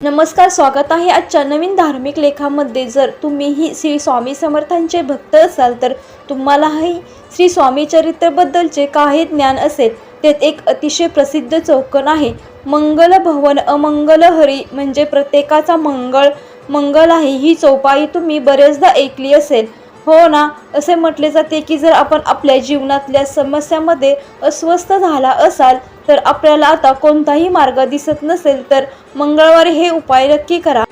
नमस्कार स्वागत आहे आजच्या नवीन धार्मिक लेखामध्ये. जर तुम्हीही श्री स्वामी समर्थांचे भक्त असाल तर तुम्हालाही श्री स्वामी चरित्रबद्दलचे काही ज्ञान असेल. त्यात एक अतिशय प्रसिद्ध चौकन आहे. मंगल भवन अमंगल हरी म्हणजे प्रत्येकाचा मंगळ. मंगल आहे ही चौपाई तुम्ही बरेचदा ऐकली असेल. हो ना असे म्हटले जाते की जर आपण आपल्या जीवनातल्या समस्यामध्ये अस्वस्थ झाला असाल तर आपल्याला आता कोणताही मार्ग दिसत नसेल तर मंगळवारी हे उपाय नक्की करा.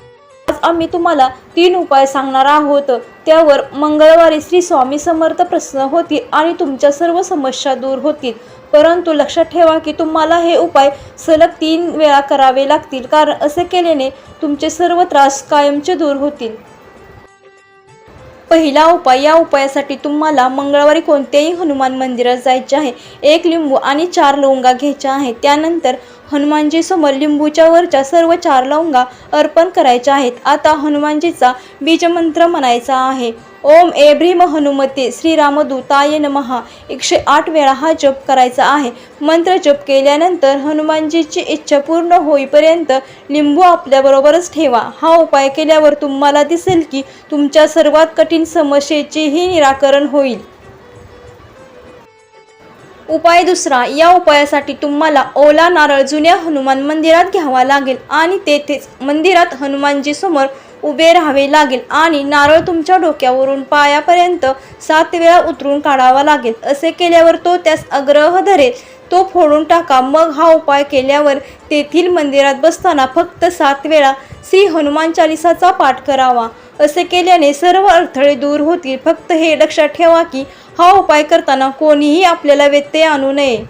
आज आम्ही तुम्हाला तीन उपाय सांगणार आहोत. त्यावर मंगळवारी श्री स्वामी समर्थ प्रश्न होतील आणि तुमच्या सर्व समस्या दूर होतील. परंतु लक्षात ठेवा की तुम्हाला हे उपाय सलग तीन वेळा करावे लागतील कारण असे केल्याने तुमचे सर्व त्रास कायमचे दूर होतील. पहिला उपाय या उपायासाठी तुम्हाला मंगळवारी कोणत्याही हनुमान मंदिरात जायचे आहे. एक लिंबू आणि चार लवंगा घ्यायच्या आहेत. त्यानंतर हनुमानजीसमोर लिंबूच्या वरच्या सर्व चार लवंगा अर्पण करायच्या आहेत. आता हनुमानजीचा बीजमंत्र म्हणायचा आहे. ओम ए भ्रीम हनुमते श्रीरामदूताय नमहा एकशे आठ वेळा हा जप करायचा आहे. मंत्र जप केल्यानंतर हनुमानजीची इच्छा पूर्ण होईपर्यंत लिंबू आपल्याबरोबरच ठेवा. हा उपाय केल्यावर तुम्हाला दिसेल की तुमच्या सर्वात कठीण समस्येचेही निराकरण होईल. उपाय दुसरा या उपायासाठी तुम्हाला ओला नारळ जुन्या हनुमान मंदिरात घ्यावा लागेल आणि तेथेच मंदिरात हनुमानजी समोर उभे राहावे लागेल आणि नारळ तुमच्या डोक्यावरून पायापर्यंत सात वेळा उतरून काढावा लागेल. असे केल्यावर तो त्यास आग्रह धरेल. तो फोडून टाका. मग हा उपाय केल्यावर तेथील मंदिरात बसताना फक्त सात वेळा श्री हनुमान चालिसाचा पाठ करावा. असे केल्याने सर्व अडथळे दूर होतील. फक्त हे लक्षात ठेवा की हा उपाय करताना कोणीही आपल्याला व्यत्यय आणू नये.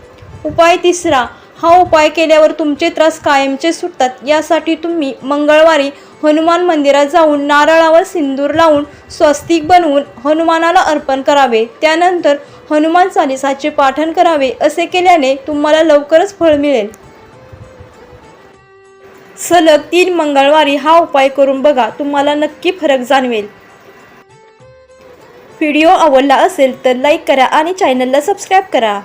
उपाय तिसरा हा उपाय केल्यावर तुमचे त्रास कायमचे सुटतात. यासाठी तुम्ही मंगळवारी हनुमान मंदिरात जाऊन नारळावर सिंदूर लावून स्वस्तिक बनवून हनुमानाला अर्पण करावे. त्यानंतर हनुमान चालिसाचे पाठन करावे. असे केल्याने तुम्हाला लवकरच फळ मिळेल. सलग तीन मंगळवारी हा उपाय करून बघा तुम्हाला नक्की फरक जाणवेल. व्हिडिओ आवडला असेल तर लाईक करा आणि चॅनलला सबस्क्राईब करा.